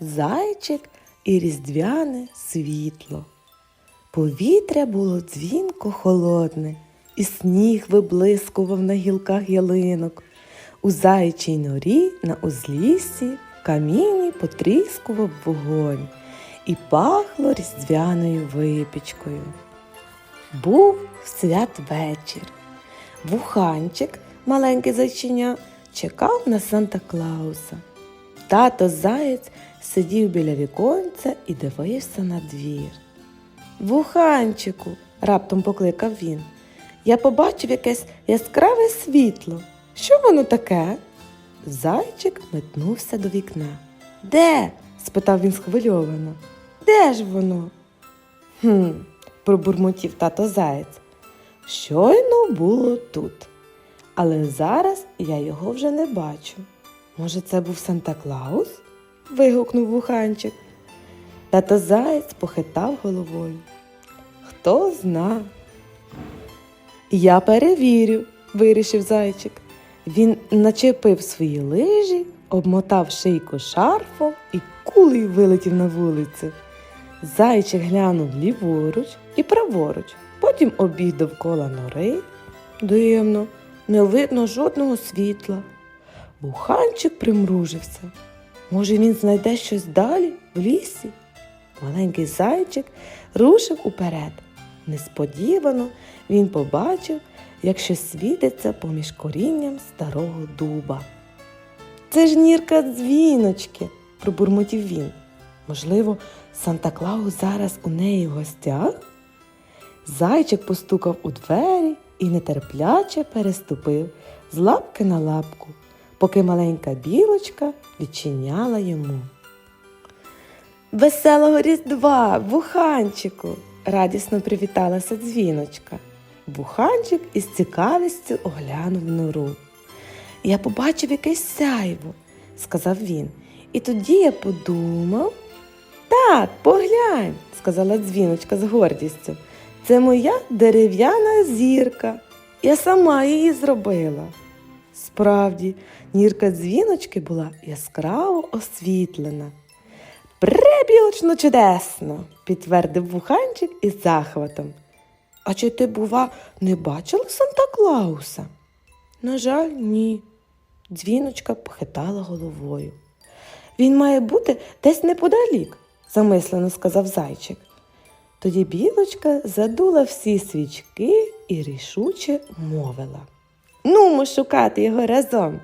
зайчик і різдвяне світло. Повітря було дзвінко холодне, і сніг виблискував на гілках ялинок. У зайчій норі на узліссі в каміні потріскував вогонь і пахло різдвяною випічкою. Був святвечір. Вуханчик, маленький зайчиня, чекав на Санта Клауса. Тато заєць сидів біля віконця і дивився на двір. Вуханчику, раптом покликав він. Я побачив якесь яскраве світло. Що воно таке? Зайчик метнувся до вікна. Де? спитав він схвильовано. Де ж воно? Хм, пробурмотів тато заєць. Щойно було тут. Але зараз я його вже не бачу. Може, це був Санта Клаус? Вигукнув вуханчик. Тато заєць похитав головою. Хто зна? Я перевірю, вирішив зайчик. Він начепив свої лижі, обмотав шийку шарфом і кулею вилетів на вулицю. Зайчик глянув ліворуч і праворуч, потім обіг довкола нори. Дивно, не видно жодного світла. Буханчик примружився. Може, він знайде щось далі в лісі? Маленький зайчик рушив уперед. Несподівано він побачив, як щось світиться поміж корінням старого дуба. Це ж нірка дзвіночки, пробурмотів він. Можливо, Санта Клаус зараз у неї в гостях? Зайчик постукав у двері і нетерпляче переступив з лапки на лапку, поки маленька білочка відчиняла йому. Веселого Різдва, буханчику! радісно привіталася дзвіночка. Буханчик із цікавістю оглянув нору. Я побачив якесь сяйво, сказав він. І тоді я подумав. Так, поглянь, сказала дзвіночка з гордістю. Це моя дерев'яна зірка. Я сама її зробила. Справді, нірка дзвіночки була яскраво освітлена. Пребілочно чудесно, підтвердив вуханчик із захватом. А чи ти, бува, не бачила Санта Клауса? На жаль, ні. Дзвіночка похитала головою. Він має бути десь неподалік, замислено сказав зайчик. Тоді білочка задула всі свічки і рішуче мовила. Нумо шукати його разом.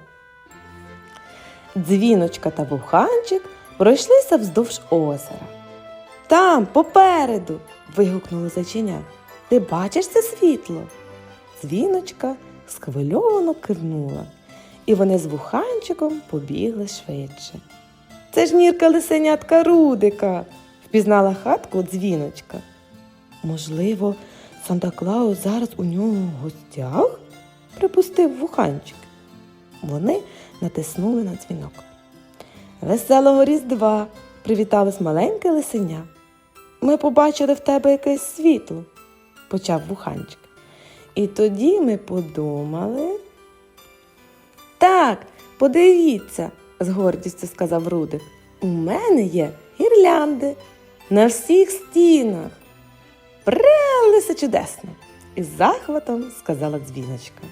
Дзвіночка та вуханчик пройшлися вздовж озера. Там, попереду. вигукнуло зайчиня. Ти бачиш це світло? Дзвіночка схвильовано кивнула, і вони з вуханчиком побігли швидше. Це ж нірка лисенятка Рудика, впізнала хатку дзвіночка. Можливо, Санта Клаус зараз у нього в гостях? Припустив вуханчик. Вони натиснули на дзвінок. Веселого Різдва! привіталось маленьке лисеня. Ми побачили в тебе якесь світло, почав вуханчик. І тоді ми подумали. Так, подивіться, з гордістю сказав Рудик. У мене є гірлянди на всіх стінах. Прелисе чудесно! із захватом сказала дзвіночка.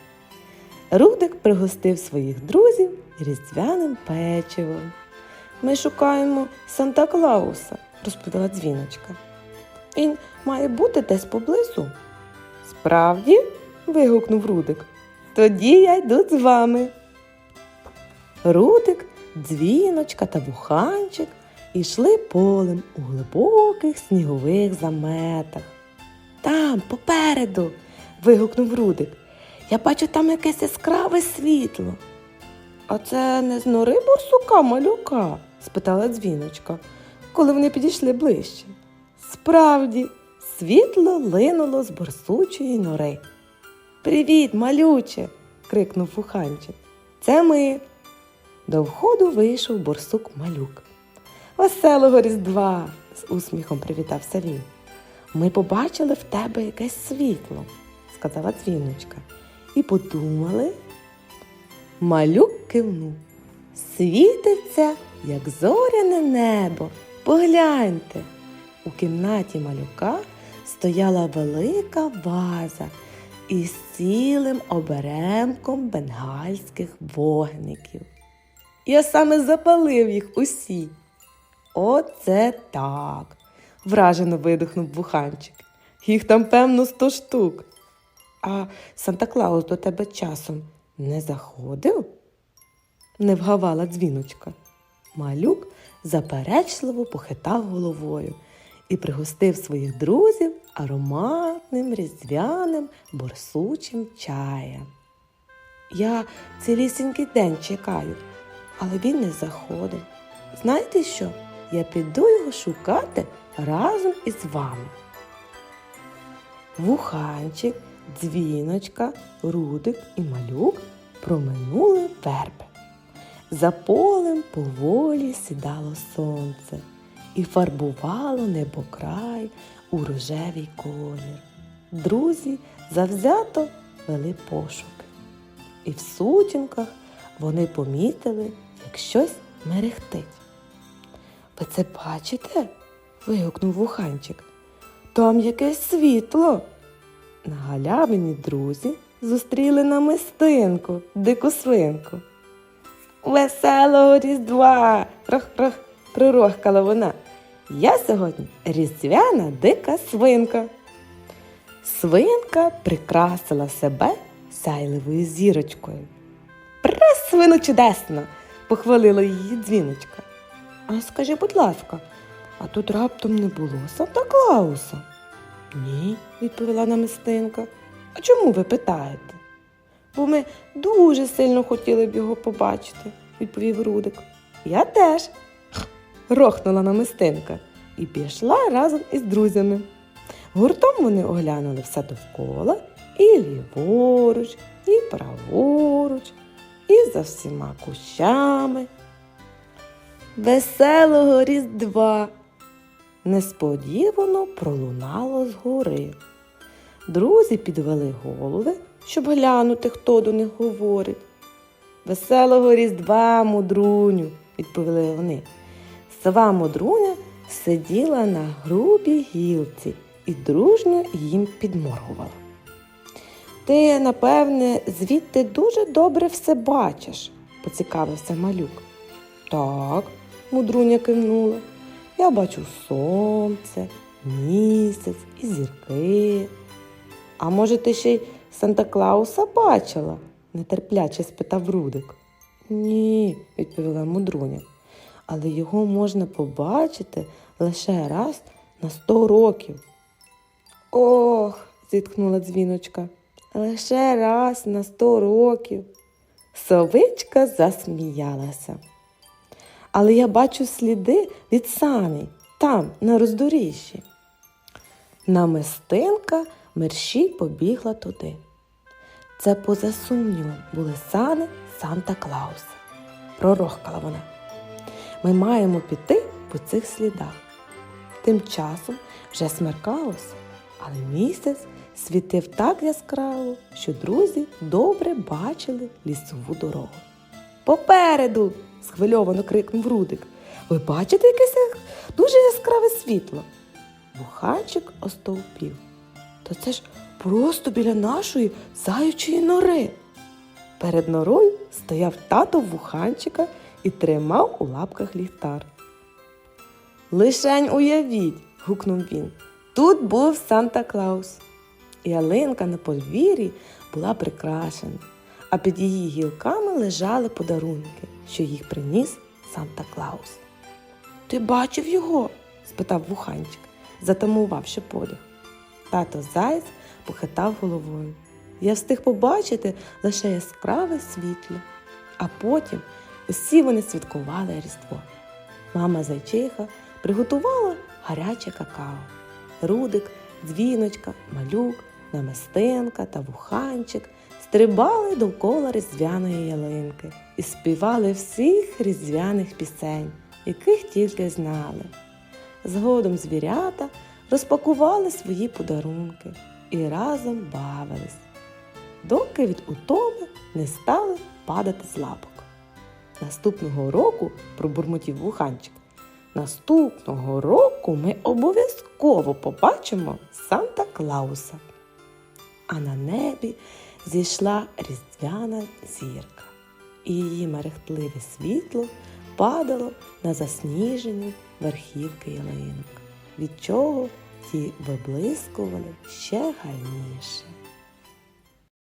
Рудик пригостив своїх друзів різдвяним печивом. Ми шукаємо Санта Клауса, розповіла дзвіночка. Він має бути десь поблизу. Справді? вигукнув Рудик. Тоді я йду з вами. Рудик, дзвіночка та вуханчик йшли полем у глибоких снігових заметах. Там, попереду, вигукнув Рудик. Я бачу там якесь яскраве світло. А це не з нори борсука малюка? спитала дзвіночка, коли вони підійшли ближче. Справді, світло линуло з борсучої нори. Привіт, малюче. крикнув Фуханчик. Це ми. До входу вийшов борсук малюк. Веселого Різдва! з усміхом привітався він. Ми побачили в тебе якесь світло, сказала дзвіночка, і подумали. Малюк кивнув. Світиться як зоряне небо. Погляньте. У кімнаті малюка стояла велика ваза із цілим оберемком бенгальських вогників. Я саме запалив їх усі. Оце так. вражено видихнув буханчик. Їх там, певно, сто штук. А Санта Клаус до тебе часом не заходив? не вгавала дзвіночка. Малюк заперечливо похитав головою і пригостив своїх друзів ароматним різдвяним борсучим чаєм. Я цілісінький день чекаю, але він не заходив. Знаєте що? Я піду його шукати разом із вами. Вуханчик, дзвіночка, рудик і малюк проминули верби. За полем поволі сідало сонце і фарбувало небокрай у рожевий колір. Друзі завзято вели пошуки. І в сутінках вони помітили, як щось мерехтить. Ви це бачите? вигукнув вуханчик. Там якесь світло. На галявині друзі зустріли намистинку, дику свинку. Веселого Різдва! Рох-рох, пророхкала вона. Я сьогодні різдвяна дика свинка. Свинка прикрасила себе сяйливою зірочкою. Пресвино чудесно! похвалила її дзвіночка. А скажи, будь ласка, а тут раптом не було Санта Клауса? Ні, відповіла намистинка. А чому ви питаєте? Бо ми дуже сильно хотіли б його побачити, відповів Рудик. Я теж. рохнула намистинка і пішла разом із друзями. Гуртом вони оглянули все довкола і ліворуч, і праворуч, і за всіма кущами. Веселого Різдва! Несподівано пролунало згори. Друзі підвели голови, щоб глянути, хто до них говорить. Веселого Різдва, мудруню, відповіли вони. Сова мудруня сиділа на грубій гілці і дружньо їм підморгувала. Ти, напевне, звідти дуже добре все бачиш, поцікавився малюк. Так, мудруня кивнула. Я бачу сонце, місяць і зірки. А може, ти ще й Санта Клауса бачила? нетерпляче спитав Рудик. Ні, відповіла мудруня, але його можна побачити лише раз на сто років. Ох, зітхнула дзвіночка, лише раз на сто років. Совичка засміялася. Але я бачу сліди від саней там, на роздоріжжі. Намистинка мерщій побігла туди. Це, поза сумнівом, були сани Санта Клауса. Пророхкала вона. Ми маємо піти по цих слідах. Тим часом вже смеркалося, але місяць світив так яскраво, що друзі добре бачили лісову дорогу. Попереду. схвильовано крикнув Рудик. Ви бачите якесь дуже яскраве світло? Буханчик остовпів. То це ж просто біля нашої заючої нори. Перед норою стояв тато вуханчика і тримав у лапках ліхтар. Лишень уявіть, гукнув він. Тут був Санта Клаус. І ялинка на подвір'ї була прикрашена, а під її гілками лежали подарунки, що їх приніс Санта Клаус. Ти бачив його? спитав вуханчик, затамувавши подих. Тато Заєць похитав головою. Я встиг побачити лише яскраве світло, а потім усі вони святкували Різдво. Мама Зайчиха приготувала гаряче какао. Рудик, дзвіночка, малюк, намистинка та вуханчик стрибали довкола різдвяної ялинки і співали всіх різдвяних пісень, яких тільки знали. Згодом звірята розпакували свої подарунки і разом бавились, доки від утоми не стали падати з лапок. Наступного року, пробурмотів вуханчик, наступного року ми обов'язково побачимо Санта Клауса. А на небі зійшла різдвяна зірка, і її мерехтливе світло падало на засніжені верхівки ялинок, від чого ті виблискували ще гарніше.